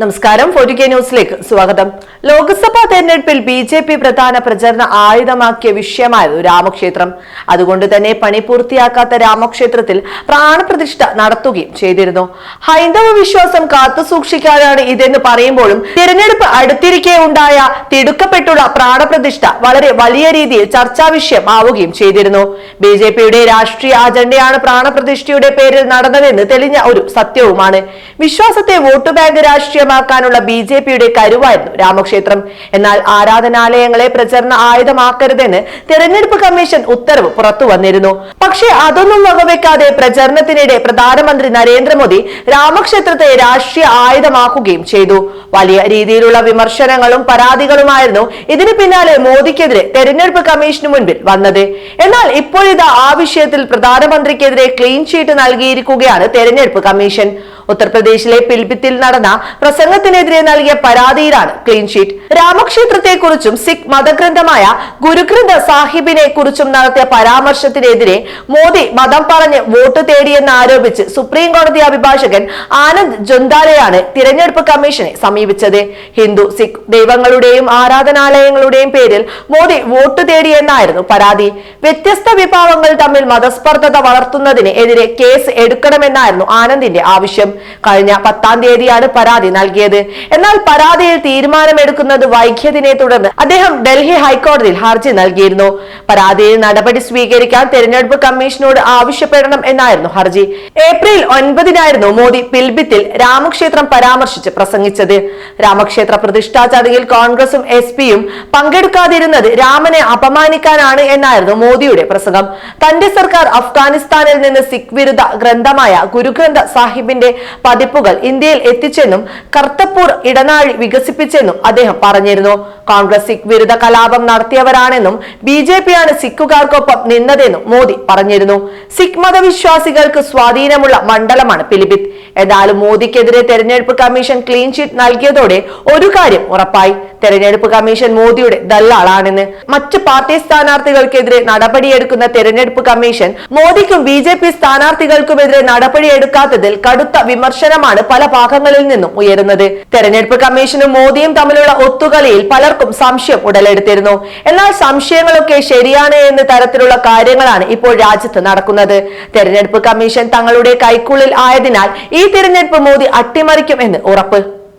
നമസ്കാരം. Forty K ന്യൂസിലേക്ക് സ്വാഗതം. ലോക്സഭാ തെരഞ്ഞെടുപ്പിൽ ബി ജെ പി പ്രധാന പ്രചരണ ആയുധമാക്കിയ വിഷയമായിരുന്നു രാമക്ഷേത്രം. അതുകൊണ്ട് തന്നെ പണി പൂർത്തിയാക്കാത്ത രാമക്ഷേത്രത്തിൽ പ്രാണപ്രതിഷ്ഠ നടത്തുകയും ചെയ്തിരുന്നു. ഹൈന്ദവ വിശ്വാസം കാത്തുസൂക്ഷിക്കാനാണ് ഇതെന്ന് പറയുമ്പോഴും തിരഞ്ഞെടുപ്പ് അടുത്തിരിക്കെ ഉണ്ടായ തിടുക്കപ്പെട്ടുള്ള പ്രാണപ്രതിഷ്ഠ വളരെ വലിയ രീതിയിൽ ചർച്ചാ വിഷയമാവുകയും ചെയ്തിരുന്നു. ബി ജെ പിയുടെ രാഷ്ട്രീയ അജണ്ടയാണ് പ്രാണപ്രതിഷ്ഠയുടെ പേരിൽ നടന്നതെന്ന് തെളിഞ്ഞ ഒരു സത്യവുമാണ്. വിശ്വാസത്തെ വോട്ട് ബാങ്ക് രാഷ്ട്രീയമാക്കാനുള്ള ബി ജെ പിയുടെ കരുവായിരുന്നു രാമക്ഷേത്രം. എന്നാൽ ആരാധനാലയങ്ങളെ പ്രചരണ ആയുധമാക്കരുതെന്ന് തെരഞ്ഞെടുപ്പ് കമ്മീഷൻ ഉത്തരവ് പുറത്തു വന്നിരുന്നു. പക്ഷേ അതൊന്നും വകവെക്കാതെ പ്രചരണത്തിനിടെ പ്രധാനമന്ത്രി നരേന്ദ്രമോദി രാമക്ഷേത്രത്തെ രാഷ്ട്രീയ ആയുധമാക്കുകയും ചെയ്തു. വലിയ രീതിയിലുള്ള വിമർശനങ്ങളും പരാതികളുമായിരുന്നു ഇതിന് പിന്നാലെ മോദിക്കെതിരെ തെരഞ്ഞെടുപ്പ് കമ്മീഷന് മുൻപിൽ വന്നത്. എന്നാൽ ഇപ്പോഴിതാ ആ വിഷയത്തിൽ പ്രധാനമന്ത്രിക്കെതിരെ ക്ലീൻ ചീറ്റ് നൽകിയിരിക്കുകയാണ് തെരഞ്ഞെടുപ്പ് കമ്മീഷൻ. ഉത്തർപ്രദേശിലെ പിൽബിത്തിൽ നടന്ന പ്രസംഗത്തിനെതിരെ നൽകിയ പരാതിയിലാണ് ക്ലീൻഷീറ്റ് രാമക്ഷേത്രത്തെക്കുറിച്ചും സിഖ് മതഗ്രന്ഥമായ ഗുരുഗ്രന്ഥ സാഹിബിനെ കുറിച്ചും നടത്തിയ പരാമർശത്തിനെതിരെ മോദി മതം പറഞ്ഞ് വോട്ട് തേടിയെന്ന് ആരോപിച്ച് സുപ്രീം കോടതി അഭിഭാഷകൻ ആനന്ദ് ജൊന്താലയാണ് തിരഞ്ഞെടുപ്പ് കമ്മീഷനെ സമീപിച്ചത്. ഹിന്ദു സിഖ് ദൈവങ്ങളുടെയും ആരാധനാലയങ്ങളുടെയും പേരിൽ മോദി വോട്ട് തേടിയെന്നായിരുന്നു പരാതി. വ്യത്യസ്ത വിഭാഗങ്ങൾ തമ്മിൽ മതസ്പർദ്ധത വളർത്തുന്നതിന് എതിരെ കേസ് എടുക്കണമെന്നായിരുന്നു ആനന്ദിന്റെ ആവശ്യം. കഴിഞ്ഞ പത്താം തീയതിയാണ് പരാതി നൽകിയത്. എന്നാൽ പരാതിയിൽ തീരുമാനമെടുക്കുന്നത് വൈകിയതിനെ തുടർന്ന് അദ്ദേഹം ഡൽഹി ഹൈക്കോടതിയിൽ ഹർജി നൽകിയിരുന്നു. പരാതിയിൽ നടപടി സ്വീകരിക്കാൻ തെരഞ്ഞെടുപ്പ് കമ്മീഷനോട് ആവശ്യപ്പെടണം എന്നായിരുന്നു ഹർജി. ഏപ്രിൽ ഒൻപതിനായിരുന്നു മോദി പിൽബിത്തിൽ രാമക്ഷേത്രം പരാമർശിച്ച് പ്രസംഗിച്ചത്. രാമക്ഷേത്ര പ്രതിഷ്ഠാ ചടങ്ങിൽ കോൺഗ്രസും എസ് പിയും പങ്കെടുക്കാതിരുന്നത് രാമനെ അപമാനിക്കാനാണ് എന്നായിരുന്നു മോദിയുടെ പ്രസംഗം. തന്റെ സർക്കാർ അഫ്ഗാനിസ്ഥാനിൽ നിന്ന് സിഖ് വിരുദ്ധ ഗ്രന്ഥമായ ഗുരുഗ്രന്ഥ സാഹിബിന്റെ പതിപ്പുകൾ ഇന്ത്യയിൽ എത്തിച്ചെന്നും കർത്തപ്പൂർ ഇടനാഴി വികസിപ്പിച്ചെന്നും അദ്ദേഹം പറഞ്ഞിരുന്നു. കോൺഗ്രസ് സിഖ് വിരുദ്ധ കലാപം നടത്തിയവരാണെന്നും ബി ജെ പിയാണ് സിഖുകാർക്കൊപ്പം നിന്നതെന്നും മോദി പറഞ്ഞിരുന്നു. സിഖ് മതവിശ്വാസികൾക്ക് സ്വാധീനമുള്ള മണ്ഡലമാണ് പിലിഭിത്ത് എന്നാലും മോദിക്കെതിരെ തെരഞ്ഞെടുപ്പ് കമ്മീഷൻ ക്ലീൻ ഷീറ്റ് നൽകിയതോടെ ഒരു കാര്യം ഉറപ്പായി. തെരഞ്ഞെടുപ്പ് കമ്മീഷൻ മോദിയുടെ ദല്ലാളാണെന്ന്. മറ്റ് പാർട്ടി സ്ഥാനാർത്ഥികൾക്കെതിരെ നടപടിയെടുക്കുന്ന തെരഞ്ഞെടുപ്പ് കമ്മീഷൻ മോദിക്കും ബി ജെ പി സ്ഥാനാർത്ഥികൾക്കുമെതിരെ നടപടിയെടുക്കാത്തതിൽ കടുത്ത വിമർശനമാണ് പല ഭാഗങ്ങളിൽ നിന്നും ഉയരുന്നത്. തെരഞ്ഞെടുപ്പ് കമ്മീഷനും മോദിയും തമ്മിലുള്ള ഒത്തുകളിയിൽ പലർക്കും സംശയം ഉടലെടുത്തിരുന്നു. എന്നാൽ സംശയങ്ങളൊക്കെ ശരിയാണ് എന്ന തരത്തിലുള്ള കാര്യങ്ങളാണ് ഇപ്പോൾ രാജ്യത്ത് നടക്കുന്നത്. തെരഞ്ഞെടുപ്പ് കമ്മീഷൻ തങ്ങളുടെ കൈക്കുള്ളിൽ ആയതിനാൽ ഈ തിരഞ്ഞെടുപ്പ് മോദി അട്ടിമറിക്കും എന്ന് ഉറപ്പ്.